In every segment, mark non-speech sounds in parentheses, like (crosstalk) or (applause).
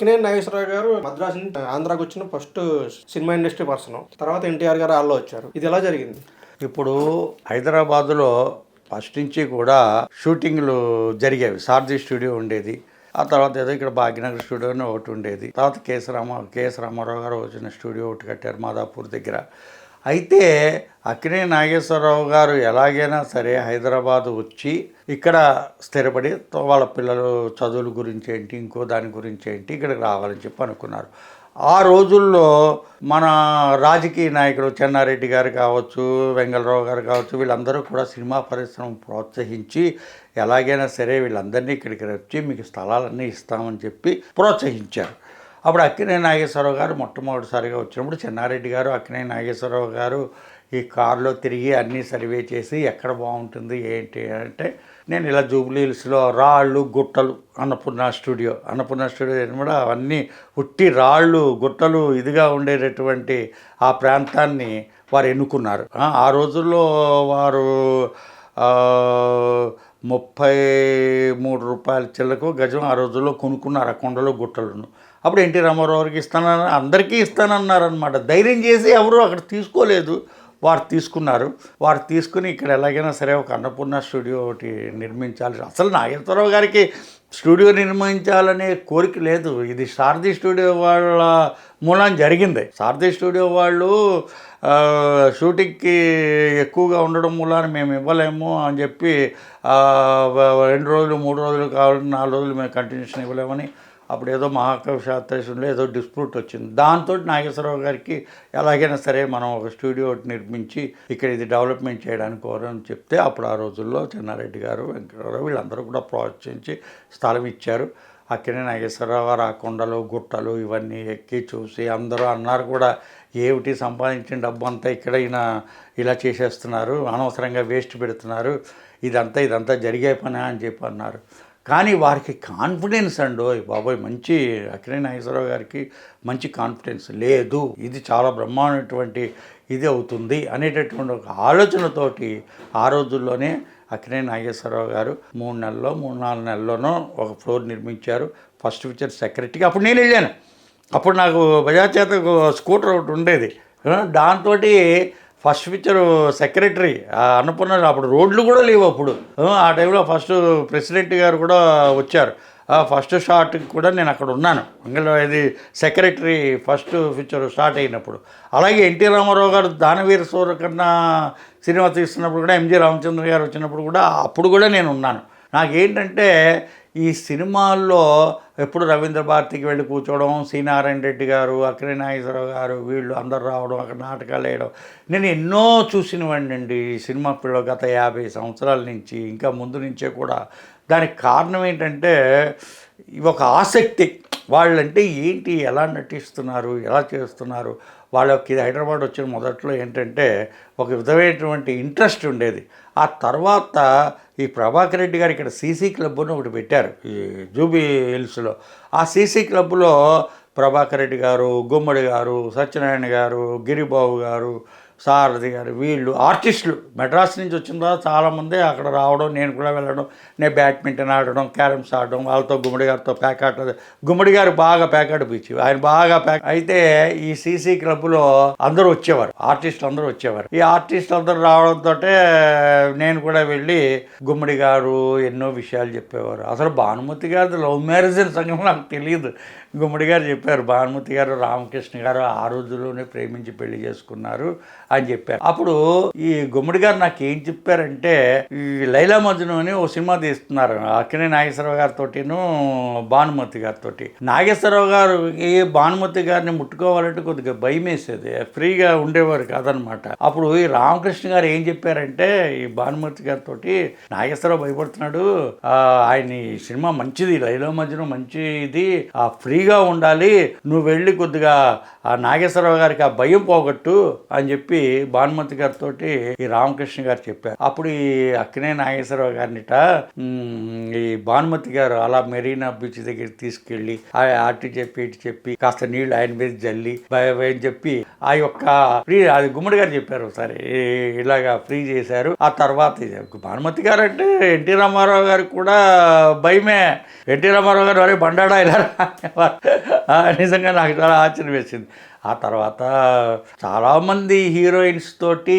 అక్కినేని నాగేశ్వరరావు గారు మద్రాసు నుంచి ఆంధ్రాకి వచ్చిన ఫస్ట్ సినిమా ఇండస్ట్రీ పర్సన్ తర్వాత ఎన్టీఆర్ గారు వాళ్ళు వచ్చారు. ఇది ఎలా జరిగింది? ఇప్పుడు హైదరాబాద్లో ఫస్ట్ నుంచి కూడా షూటింగ్లు జరిగేవి. సారథి స్టూడియో ఉండేది. ఆ తర్వాత ఏదో ఇక్కడ భాగ్యనగర్ స్టూడియో అని ఒకటి ఉండేది. తర్వాత కేఎస్ రామ కేఎస్ రామారావు గారు వచ్చిన స్టూడియో ఒకటి కట్టారు మాదాపూర్ దగ్గర. అయితే అక్కినే నాగేశ్వరరావు గారు ఎలాగైనా సరే హైదరాబాద్ వచ్చి ఇక్కడ స్థిరపడి వాళ్ళ పిల్లలు చదువుల గురించి ఏంటి ఇంకో దాని గురించి ఏంటి ఇక్కడికి రావాలని చెప్పి అనుకున్నారు. ఆ రోజుల్లో మన రాజకీయ నాయకుడు చెన్నారెడ్డి గారు కావచ్చు వెంగళరావు గారు కావచ్చు వీళ్ళందరూ కూడా సినిమా పరిశ్రమ ప్రోత్సహించి ఎలాగైనా సరే వీళ్ళందరినీ ఇక్కడికి వచ్చి మీకు స్థలాలన్నీ ఇస్తామని చెప్పి ప్రోత్సహించారు. అప్పుడు అక్కినే నాగేశ్వరరావు గారు మొట్టమొదటిసారిగా వచ్చినప్పుడు చెన్నారెడ్డి గారు అక్కినే నాగేశ్వరరావు గారు ఈ కారులో తిరిగి అన్నీ సర్వే చేసి ఎక్కడ బాగుంటుంది ఏంటి అంటే నేను ఇలా జూబ్లీ హిల్స్లో రాళ్ళు గుట్టలు అన్నపూర్ణ స్టూడియో అన్నపూర్ణ స్టూడియో కూడా అవన్నీ ఉట్టి రాళ్ళు గుట్టలు ఇదిగా ఉండేటటువంటి ఆ ప్రాంతాన్ని వారు ఎన్నుకున్నారు. ఆ, రోజుల్లో వారు ముప్పై మూడు రూపాయల చిల్లకు గజం ఆ రోజుల్లో కొనుక్కున్నారు ఆ కొండలో గుట్టలను. అప్పుడు ఎన్టీ రామారావుకి గారికి అందరికీ ఇస్తానన్నారనమాట ధైర్యం చేసి ఎవరు అక్కడ తీసుకోలేదు. వారు తీసుకున్నారు. వారు తీసుకుని ఇక్కడ ఎలాగైనా సరే ఒక అన్నపూర్ణ స్టూడియో ఒకటి నిర్మించాలి. అసలు నాగేశ్వరరావు గారికి స్టూడియో నిర్మించాలనే కోరిక లేదు. ఇది శారది స్టూడియో వాళ్ళ మూలం జరిగింది. సారథి స్టూడియో వాళ్ళు షూటింగ్కి ఎక్కువగా ఉండడం మూలాన మేము ఇవ్వలేము అని చెప్పి రెండు రోజులు మూడు రోజులు కావాలి నాలుగు రోజులు మేము కంటిన్యూషన్ ఇవ్వలేమని అప్పుడు ఏదో మహాకవి శాస్త్రేషన్లో ఏదో డిస్ప్యూట్ వచ్చింది. దాంతో నాగేశ్వరరావు గారికి ఎలాగైనా సరే మనం ఒక స్టూడియో నిర్మించి ఇక్కడ ఇది డెవలప్మెంట్ చేయడానికి కోరని చెప్తే అప్పుడు ఆ రోజుల్లో చెన్నారెడ్డి గారు వెంకటరావు వీళ్ళందరూ కూడా ప్రోత్సహించి స్థలం ఇచ్చారు. అక్కడే నాగేశ్వరరావు గారు ఆ కొండలు గుట్టలు ఇవన్నీ ఎక్కి చూసి అందరూ అన్నారు కూడా ఏమిటి సంపాదించిన డబ్బు అంతా ఇక్కడ ఈయన ఇలా చేసేస్తున్నారు అనవసరంగా వేస్ట్ పెడుతున్నారు ఇదంతా ఇదంతా జరిగే పని అని చెప్పి అన్నారు. కానీ వారికి కాన్ఫిడెన్స్ అండి ఓయ్ బాబోయ్ మంచి అక్కినే నాగేశ్వరరావు గారికి మంచి కాన్ఫిడెన్స్ లేదు ఇది చాలా బ్రహ్మాండమైనటువంటి ఇది అవుతుంది అనేటటువంటి ఒక ఆలోచనతోటి ఆ రోజుల్లోనే అక్కినే నాగేశ్వరరావు గారు మూడు నెలల్లో మూడు నాలుగు నెలల్లోనో ఒక ఫ్లోర్ నిర్మించారు. ఫస్ట్ ఫీచర్ సెక్రటరీకి అప్పుడు నేను వెళ్ళాను. అప్పుడు నాకు బజాజ్ చేత స్కూటర్ ఒకటి ఉండేది. దాంతో ఫస్ట్ పిక్చర్ సెక్రటరీ అన్నపూర్ణ అప్పుడు రోడ్లు కూడా లేవు అప్పుడు. ఆ, టైంలో ఫస్ట్ ప్రెసిడెంట్ గారు కూడా వచ్చారు. ఫస్ట్ షాట్కి కూడా నేను అక్కడ ఉన్నాను. అందులో ఇది సెక్రటరీ ఫస్ట్ పిక్చర్ స్టార్ట్ అయినప్పుడు. అలాగే ఎన్టీ రామారావు గారు దానవీర సూర్య కన్నా సినిమా తీస్తున్నప్పుడు కూడా ఎంజి రామచంద్ర గారు వచ్చినప్పుడు కూడా అప్పుడు కూడా నేను ఉన్నాను. నాకేంటంటే ఈ సినిమాల్లో ఎప్పుడు రవీంద్ర భారతికి వెళ్ళి కూర్చోవడం సీనారాయణ రెడ్డి గారు అక్కినే నాగేశ్వరరావు గారు వీళ్ళు అందరు రావడం అక్కడ నాటకాలు వేయడం. నేను ఎన్నో చూసినవండి అండి ఈ సినిమా పిల్లలు గత యాభై సంవత్సరాల నుంచి ఇంకా ముందు నుంచే కూడా దానికి కారణం ఏంటంటే ఒక ఆసక్తి. వాళ్ళంటే ఏంటి ఎలా నటిస్తున్నారు ఎలా చేస్తున్నారు? వాళ్ళకి హైదరాబాద్ వచ్చిన మొదట్లో ఏంటంటే ఒక విధమైనటువంటి ఇంట్రెస్ట్ ఉండేది. ఆ తర్వాత ఈ ప్రభాకర్ రెడ్డి గారు ఇక్కడ సీసీ క్లబ్ అని ఒకటి పెట్టారు ఈ జూబీ హిల్స్లో ఆ సీసీ క్లబ్లో ప్రభాకర్ రెడ్డి గారు గుమ్మడి గారు సత్యనారాయణ గారు గిరిబాబు గారు సారథి గారు వీళ్ళు ఆర్టిస్టులు. మెడ్రాస్ నుంచి వచ్చిన తర్వాత చాలామంది అక్కడ రావడం నేను కూడా వెళ్ళడం నేను బ్యాడ్మింటన్ ఆడడం క్యారమ్స్ ఆడడం వాళ్ళతో గుమ్మడి గారితో ప్యాక్ గుమ్మడి గారు బాగా ప్యాక్ పిచ్చి ఆయన బాగా ప్యాక్ అయితే ఈ సీసీ క్లబ్లో అందరూ వచ్చేవారు. ఆర్టిస్టులు అందరూ వచ్చేవారు. ఈ ఆర్టిస్టులు అందరూ రావడంతో నేను కూడా వెళ్ళి గుమ్మడి గారు ఎన్నో విషయాలు చెప్పేవారు. అసలు భానుమతి గారిది లవ్ మ్యారేజ్ అనే సంగతి నాకు తెలియదు. గుమ్మడి గారు చెప్పారు భానుమతి గారు రామకృష్ణ గారు ఆ రోజుల్లోనే ప్రేమించి పెళ్ళి చేసుకున్నారు అని చెప్పారు. అప్పుడు ఈ గుమ్మడి గారు నాకు ఏం చెప్పారంటే ఈ లైలా మజ్ను అని ఓ సినిమా తీస్తున్నారు అక్కినే నాగేశ్వరరావు గారితోటిను భానుమతి గారితో నాగేశ్వరరావు గారు ఈ భానుమతి గారిని ముట్టుకోవాలంటే కొద్దిగా భయం వేసేది ఫ్రీగా ఉండేవారు కాదనమాట. అప్పుడు ఈ రామకృష్ణ గారు ఏం చెప్పారంటే ఈ భానుమతి గారితో నాగేశ్వరరావు భయపడుతున్నాడు ఆ, ఆయన ఈ సినిమా మంచిది లైలా మజ్ను మంచిది ఆ ఫ్రీ ఫ్రీగా ఉండాలి నువ్వు వెళ్ళి కొద్దిగా ఆ నాగేశ్వరరావు గారికి ఆ భయం పోగొట్టు అని చెప్పి భానుమతి గారితో ఈ రామకృష్ణ గారు చెప్పారు. అప్పుడు ఈ అక్కినే నాగేశ్వరరావు గారినిట ఈ భానుమతి గారు అలా మెరీనా బీచ్ దగ్గరికి తీసుకెళ్ళి అటు చెప్పి ఇటు చెప్పి కాస్త నీళ్ళు ఆయన మీద జల్లి భయ భయం చెప్పి ఆ యొక్క ఫ్రీ అది గుమ్మడి గారు చెప్పారు ఒకసారి ఇలాగా ఫ్రీ చేశారు. ఆ తర్వాత ఇది భానుమతి గారు అంటే ఎన్టీ రామారావు గారికి కూడా భయమే. ఎన్టీ రామారావు గారు అరే బండాడా ఇలా నిజంగా నాకు చాలా ఆశ్చర్యం వేసింది. ఆ తర్వాత చాలామంది హీరోయిన్స్ తోటి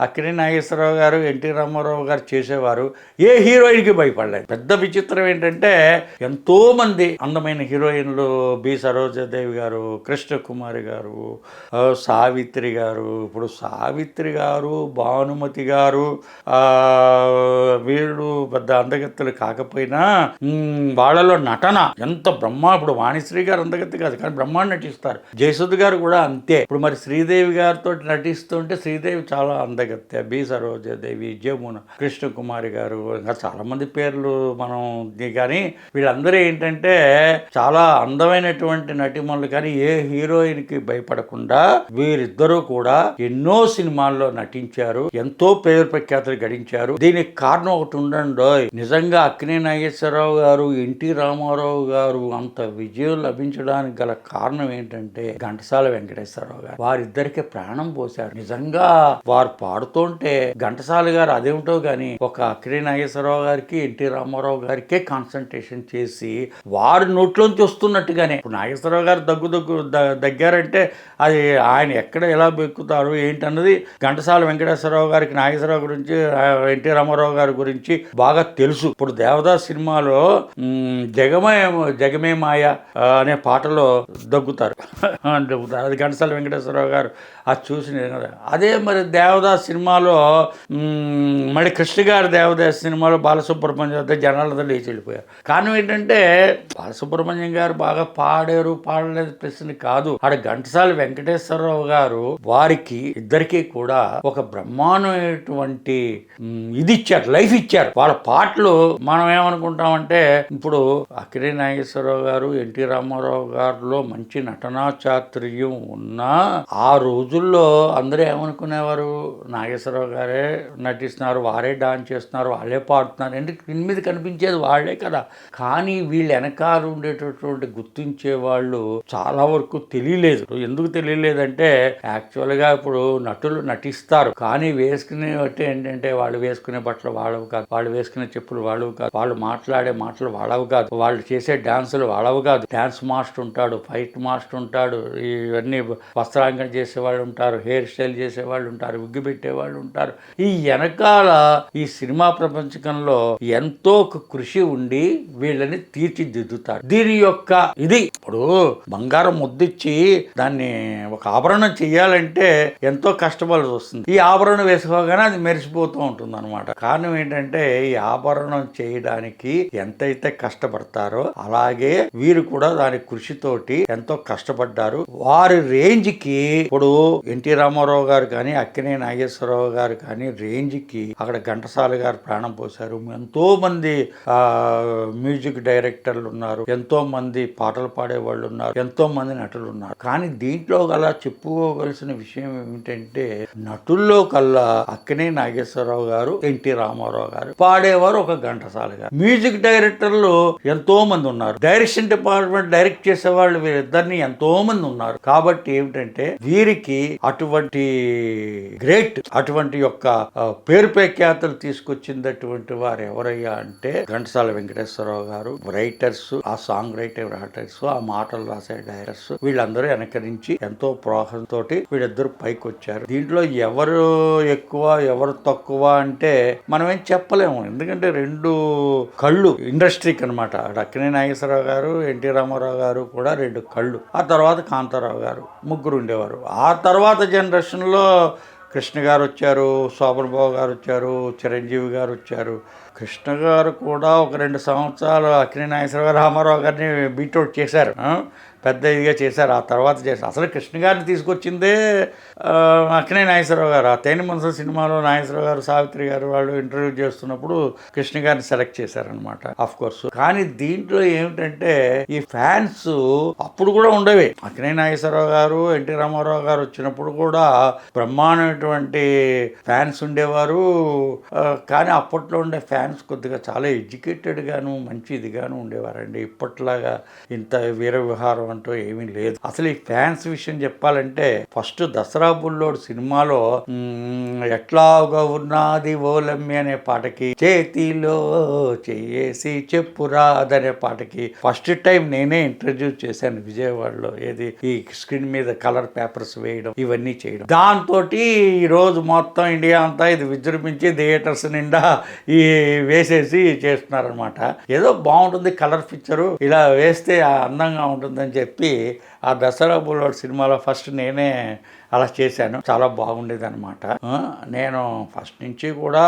అక్కినే నాగేశ్వరరావు గారు ఎన్టీ రామారావు గారు చేసేవారు. ఏ హీరోయిన్కి భయపడలేదు. పెద్ద విచిత్రం ఏంటంటే ఎంతో మంది అందమైన హీరోయిన్లు బి. సరోజాదేవి గారు కృష్ణకుమారి గారు సావిత్రి గారు. ఇప్పుడు సావిత్రి గారు భానుమతి గారు వీళ్ళు పెద్ద అందగత్తులు కాకపోయినా వాళ్ళలో నటన ఎంత బ్రహ్మ ఇప్పుడు వాణిశ్రీ గారు అందగత్తి కాదు కానీ బ్రహ్మాండ నటిస్తారు. జయసుద్ గారు కూడా అంతే. ఇప్పుడు మరి శ్రీదేవి గారితో నటిస్తుంటే శ్రీదేవి చాలా అందగత్తె బి సరోజదేవి జమున కృష్ణకుమారి గారు ఇంకా చాలా మంది పేర్లు మనం కానీ వీళ్ళందరూ ఏంటంటే చాలా అందమైనటువంటి నటిమణులు కానీ ఏ హీరోయిన్కి భయపడకుండా వీరిద్దరూ కూడా ఎన్నో సినిమాల్లో నటించారు ఎంతో పేరు ప్రఖ్యాతులు గడించారు. దీనికి కారణం ఒకటి ఉండండి. నిజంగా అక్కినే నాగేశ్వరరావు గారు ఎన్టీ రామారావు గారు అంత విజయం లభించడానికి గల కారణం ఏంటంటే ఘంటసాల వెంకటేశ్వరరావు గారు. వారిద్దరికి ప్రాణం పోశారు. నిజంగా వారు పాడుతుంటే ఘంటసాల గారు అదేమిటో గాని ఒక అక్కినే నాగేశ్వరరావు గారికి ఎన్టీ రామారావు గారికే కాన్సన్ట్రేషన్ చేసి వారి నోట్లోంచి వస్తున్నట్టుగానే. ఇప్పుడు నాగేశ్వరరావు గారు దగ్గు దగ్గు దగ్గారంటే అది ఆయన ఎక్కడ ఎలా బెక్కుతారు ఏంటన్నది ఘంటసాల వెంకటేశ్వరరావు గారికి నాగేశ్వరరావు గురించి ఎన్టీ రామారావు గారి గురించి బాగా తెలుసు. ఇప్పుడు దేవదాస్ సినిమాలో జగమే జగమే మాయ అనే పాటలో దగ్గుతారు. (laughs) దగ్గుతారు. అది ఘంటసాల వెంకటేశ్వరరావు గారు. అది చూసి నేను అదే మరి దేవదాస్ సినిమాలో మరి కృష్ణ గారి దేవదాస్ సినిమాలో బాలసుబ్రహ్మణ్యం వద్ద జనాలందరూ లేచి వెళ్ళిపోయారు. కారణం ఏంటంటే బాలసుబ్రహ్మణ్యం గారు బాగా పాడారు పాడలేదు ప్రశ్న కాదు. ఆడ ఘంటసాల వెంకటేశ్వరరావు గారు వారికి ఇద్దరికీ కూడా ఒక బ్రహ్మాండమైనటువంటి ఇది ఇచ్చారు లైఫ్ ఇచ్చారు. వాళ్ళ పాటలు మనం ఏమనుకుంటామంటే ఇప్పుడు అక్కినే నాగేశ్వరరావు గారు ఎన్టీ రామారావు గారిలో మంచి నటనా చాతుర్యం ఉన్నా ఆ రోజుల్లో అందరూ ఏమనుకునేవారు? నాగేశ్వరరావు గారే నటిస్తున్నారు వారే డాన్స్ చేస్తున్నారు వాళ్ళే పాడుతున్నారు. ఎందుకు? దీని మీద కనిపించేది వాళ్ళే కదా. కానీ వీళ్ళు వెనకాల ఉండేటటువంటి గుర్తించే వాళ్ళు చాలా వరకు తెలియలేదు. ఎందుకు తెలియలేదంటే యాక్చువల్గా ఇప్పుడు నటులు నటిస్తారు. కానీ వేసుకునే బట్టి ఏంటంటే వాళ్ళు వేసుకునే బట్టలు వాళ్ళవి కాదు. వాళ్ళు వేసుకునే చెప్పులు వాళ్ళవి కాదు. వాళ్ళు మాట్లాడే మాటలు వాళ్ళవి కాదు. వాళ్ళు చేసే డాన్సులు వాళ్ళవి కాదు. డాన్స్ మాస్టర్ ఉంటాడు ఫైట్ మాస్టర్ ఉంటాడు. ఇవన్నీ వస్త్రాంకన చేసేవాళ్ళు ఉంటారు హెయిర్ స్టైల్ చేసేవాళ్ళు ఉంటారు విగ్గు పెట్టేవాళ్ళు ఉంటారు. ఈ వెనకాల ఈ సినిమా ప్రపంచకంలో ఎంతో కృషి ఉండి వీళ్ళని తీర్చిదిద్దుతారు. దీని యొక్క ఇది ఇప్పుడు బంగారం ముద్దిచ్చి దాన్ని ఒక ఆభరణం చేయాలంటే ఎంతో కష్టపడాల్సి వస్తుంది. ఈ ఆభరణం వేసుకోగానే అది మెరిసిపోతూ ఉంటుంది అనమాట కారణం ఏంటంటే ఈ ఆభరణం చేయడానికి ఎంతైతే కష్టపడతారో అలాగే వీరు కూడా దాని కృషితోటి ఎంతో కష్టపడ్డారు. వారి రేంజ్కి ఇప్పుడు ఎన్టీ రామారావు గారు కానీ అక్కినే నాగేశ్వరరావు గారు కానీ రేంజ్కి అక్కడ ఘంటసాల గారు ప్రాణం పోశారు. ఎంతో మంది ఆ మ్యూజిక్ డైరెక్టర్లు ఉన్నారు. ఎంతో మంది పాటలు పాడే వాళ్ళు ఉన్నారు. ఎంతో మంది నటులు ఉన్నారు. కానీ దీంట్లో గల చెప్పుకోవలసిన విషయం ఏమిటంటే నటుల్లో కల్లా అక్కినే నాగేశ్వరరావు గారు ఎన్టీ రామారావు గారు పాడేవారు ఒక ఘంటసాల గారు. మ్యూజిక్ డైరెక్టర్లు ఎంతో మంది ఉన్నారు. డైరెక్షన్ డిపార్ట్మెంట్ డైరెక్ట్ చేసే వాళ్ళు వీరిద్దరిని ఎంతో మంది ఉన్నారు. కాబట్టి ఏమిటంటే వీరికి అటువంటి గ్రేట్ అటువంటి యొక్క పేరు ప్రఖ్యాతలు తీసుకొచ్చినటువంటి వారు ఎవరయ్యా అంటే ఘంటసాల వెంకటేశ్వరరావు గారు. రైటర్స్ ఆ సాంగ్ రైటర్ రైటర్స్ ఆ మాటలు రాసే డైరెక్టర్స్ వీళ్ళందరూ వెనకరించి ఎంతో ప్రోహంతో వీళ్ళిద్దరు పైకి వచ్చారు దీంట్లో ఎవరు ఎక్కువ ఎవరు తక్కువ అంటే మనం ఏం చెప్పలేము. ఎందుకంటే రెండు కళ్ళు ఇండస్ట్రీకి అనమాట అక్కినే నాగేశ్వరరావు గారు ఎన్టీ రామారావు గారు కూడా రెండు కళ్ళు. ఆ తర్వాత కాంతారావు గారు ముగ్గురు ఉండేవారు. ఆ తర్వాత తర్వాత జనరేషన్లో కృష్ణ గారు వచ్చారు శోభన్ బాబు గారు వచ్చారు చిరంజీవి గారు వచ్చారు. కృష్ణ గారు కూడా ఒక రెండు సంవత్సరాలు అక్కినే రామారావు గారిని బీట్అవుట్ చేశారు. పెద్ద ఇదిగా చేశారు. ఆ తర్వాత చేశారు. అసలు కృష్ణ గారిని తీసుకొచ్చిందే అక్కనే నాగేశ్వరరావు గారు. ఆ తేని మనసు సినిమాలో నాగేశ్వరరావు గారు సావిత్రి గారు వాళ్ళు ఇంటర్వ్యూ చేస్తున్నప్పుడు కృష్ణ గారిని సెలెక్ట్ చేశారనమాట ఆఫ్ కోర్స్. కానీ దీంట్లో ఏమిటంటే ఈ ఫ్యాన్స్ అప్పుడు కూడా ఉండేవి. అక్కనే నాగేశ్వరరావు గారు ఎన్టీ రామారావు గారు వచ్చినప్పుడు కూడా బ్రహ్మాండమైనటువంటి ఫ్యాన్స్ ఉండేవారు. కానీ అప్పట్లో ఉండే ఫ్యాన్స్ కొద్దిగా చాలా ఎడ్యుకేటెడ్ గాను మంచి ఇదిగాను ఉండేవారండి. ఇప్పట్లాగా ఇంత వీర విహారం అంటూ ఏమీ లేదు. అసలు ఈ ఫ్యాన్స్ విషయం చెప్పాలంటే ఫస్ట్ దసరా బుల్లోడు సినిమాలో ఎట్లాగా ఉన్నది ఓలమ్మి అనే పాటకి చేతిలో చేసి చెప్పురాదనే పాటకి ఫస్ట్ టైం నేనే ఇంట్రడ్యూస్ చేశాను విజయవాడలో. ఏది? ఈ స్క్రీన్ మీద కలర్ పేపర్స్ వేయడం ఇవన్నీ చేయడం. దాంతో ఈ రోజు మొత్తం ఇండియా అంతా ఇది విజృంభించి థియేటర్స్ నిండా ఈ వేసేసి చేస్తున్నారనమాట ఏదో బాగుంటుంది కలర్ పిక్చరు ఇలా వేస్తే అందంగా ఉంటుందని చెప్పి చెప్పి ఆ దసరా బుల్లోడ్ సినిమాలో ఫస్ట్ నేనే అలా చేశాను. చాలా బాగుండేది అనమాట నేను ఫస్ట్ నుంచి కూడా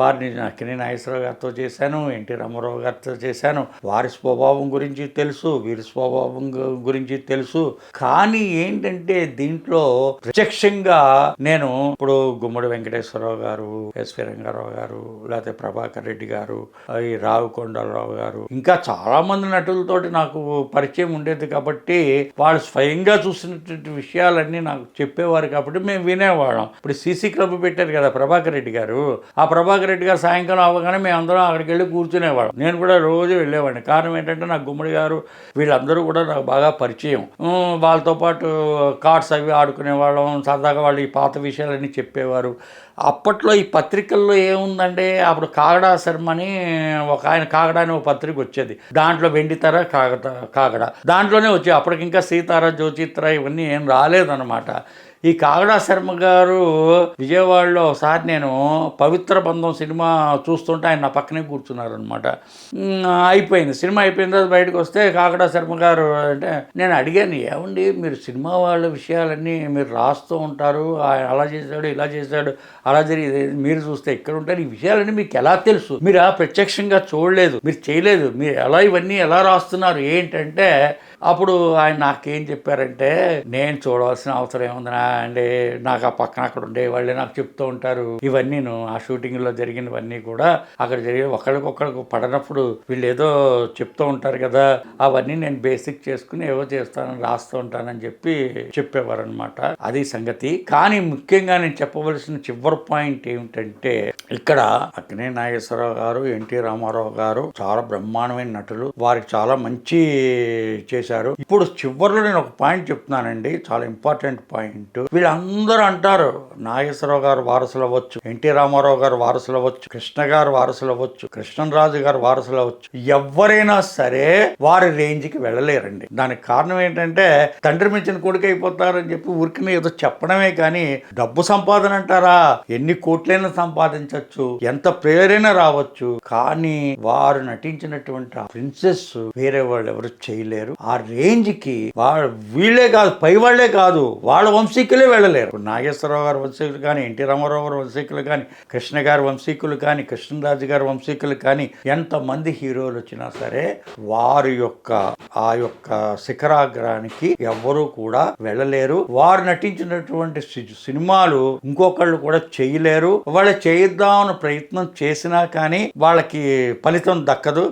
వారిని అక్కినే నాగేశ్వరరావు గారితో చేశాను ఎన్టీ రామారావు గారితో చేశాను. వారి స్వభావం గురించి తెలుసు వీరి స్వభావం గురించి తెలుసు. కానీ ఏంటంటే దీంట్లో ప్రత్యక్షంగా నేను ఇప్పుడు గుమ్మడి వెంకటేశ్వరరావు గారు ఎస్వి రంగారావు గారు లేకపోతే ప్రభాకర్ రెడ్డి గారు ఈ రావు కొండలరావు గారు ఇంకా చాలా మంది నటులతోటి నాకు పరిచయం ఉండేది కాబట్టి వాళ్ళు స్వయంగా చూసినటువంటి విషయాలన్నీ నాకు చెప్పేవారు కాబట్టి మేము వినేవాళ్ళం. ఇప్పుడు సీసీ క్లబ్ పెట్టారు కదా ప్రభాకర్ రెడ్డి గారు. ఆ ప్రభాకర్ రెడ్డి గారు సాయంకాలం అవ్వగానే మేము అందరం అక్కడికి వెళ్ళి కూర్చునేవాళ్ళం. నేను కూడా రోజు వెళ్ళేవాడిని. కారణం ఏంటంటే నాకు గుమ్మడి గారు వీళ్ళందరూ కూడా నాకు బాగా పరిచయం. వాళ్ళతో పాటు కార్డ్స్ అవి ఆడుకునేవాళ్ళం. సరదాగా వాళ్ళు ఈ పాత విషయాలన్నీ చెప్పేవారు. అప్పట్లో ఈ పత్రికల్లో ఏముందంటే అప్పుడు కాగడా శర్మ అని ఒక ఆయన కాగడా అని ఒక పత్రిక వచ్చేది. దాంట్లో వెండితెర కాగడ కాగడ. దాంట్లోనే వచ్చేది అప్పటికి ఇంకా జ్యోచిత్ర ఇవన్నీ ఏం రాలేదన్నమాట. ఈ కాగడా శర్మ గారు విజయవాడలో ఒకసారి నేను పవిత్ర బంధం సినిమా చూస్తుంటే ఆయన నా పక్కనే కూర్చున్నారు అనమాట అయిపోయింది. సినిమా అయిపోయిన తర్వాత బయటకు వస్తే కాగడా శర్మ గారు అంటే నేను అడిగాను ఏమండి మీరు సినిమా వాళ్ళ విషయాలన్నీ మీరు రాస్తూ ఉంటారు ఆయన అలా చేశాడు ఇలా చేశాడు అలా జరిగింది మీరు చూస్తే ఇక్కడ ఉంటారు ఈ విషయాలన్నీ మీకు ఎలా తెలుసు? మీరు ఆ ప్రత్యక్షంగా చూడలేదు మీరు చేయలేదు మీరు ఎలా ఇవన్నీ ఎలా రాస్తున్నారు ఏంటంటే అప్పుడు ఆయన నాకేం చెప్పారంటే నేను చూడవలసిన అవసరం ఏముందినా అండి నాకు ఆ పక్కన అక్కడ ఉండే వాళ్ళే నాకు చెప్తూ ఉంటారు. ఇవన్నీ ఆ షూటింగ్లో జరిగినవన్నీ కూడా అక్కడ జరిగే ఒకరికొకరికి పడనప్పుడు వీళ్ళు ఏదో చెప్తూ ఉంటారు కదా అవన్నీ నేను బేసిక్ చేసుకుని ఏవో చేస్తానని రాస్తూ ఉంటానని చెప్పి చెప్పేవారు అనమాట అది సంగతి. కానీ ముఖ్యంగా నేను చెప్పవలసిన చివరి పాయింట్ ఏమిటంటే ఇక్కడ అక్కినే నాగేశ్వరరావు గారు ఎన్టీ రామారావు గారు చాలా బ్రహ్మాండమైన నటులు. వారికి చాలా మంచి చేశారు. ఇప్పుడు చివరిలో నేను ఒక పాయింట్ చెప్తున్నానండి. చాలా ఇంపార్టెంట్ పాయింట్ వీళ్ళందరూ అంటారు నాగేశ్వరరావు గారు వారసులు అవ్వచ్చు ఎన్టీ రామారావు గారు వారసులు అవ్వచ్చు కృష్ణ గారు వారసులు అవ్వచ్చు కృష్ణరాజు గారు వారసులు అవ్వచ్చు. ఎవరైనా సరే వారి రేంజ్కి వెళ్ళలేరండి. దానికి కారణం ఏంటంటే తండ్రి మించిన కొడుకు అయిపోతారని చెప్పి ఊరికి ఏదో చెప్పడమే కానీ డబ్బు సంపాదన అంటారా? ఎన్ని కోట్లైనా సంపాదించవచ్చు ఎంత ప్రేరైనా రావచ్చు. కానీ వారు నటించినటువంటి ఆ ప్రిన్సెస్ వేరే వాళ్ళు ఎవరు చేయలేరు. ఆ రేంజ్కి వాళ్ళ వీళ్ళే కాదు పై వాళ్ళే కాదు వాళ్ళ వంశీకులే వెళ్ళలేరు. ఇప్పుడు నాగేశ్వరరావు గారి వంశీకులు కానీ ఎన్టీ రామారావు గారి వంశీకులు కానీ కృష్ణ గారి వంశీకులు కానీ కృష్ణరాజు గారి వంశీకులు కానీ ఎంతమంది హీరోలు వచ్చినా సరే వారి యొక్క ఆ యొక్క శిఖరాగ్రానికి ఎవ్వరూ కూడా వెళ్ళలేరు. వారు నటించినటువంటి సినిమాలు ఇంకొకళ్ళు కూడా చేయలేరు. వాళ్ళు చేయిద్దామని ప్రయత్నం చేసినా కానీ వాళ్ళకి ఫలితం దక్కదు.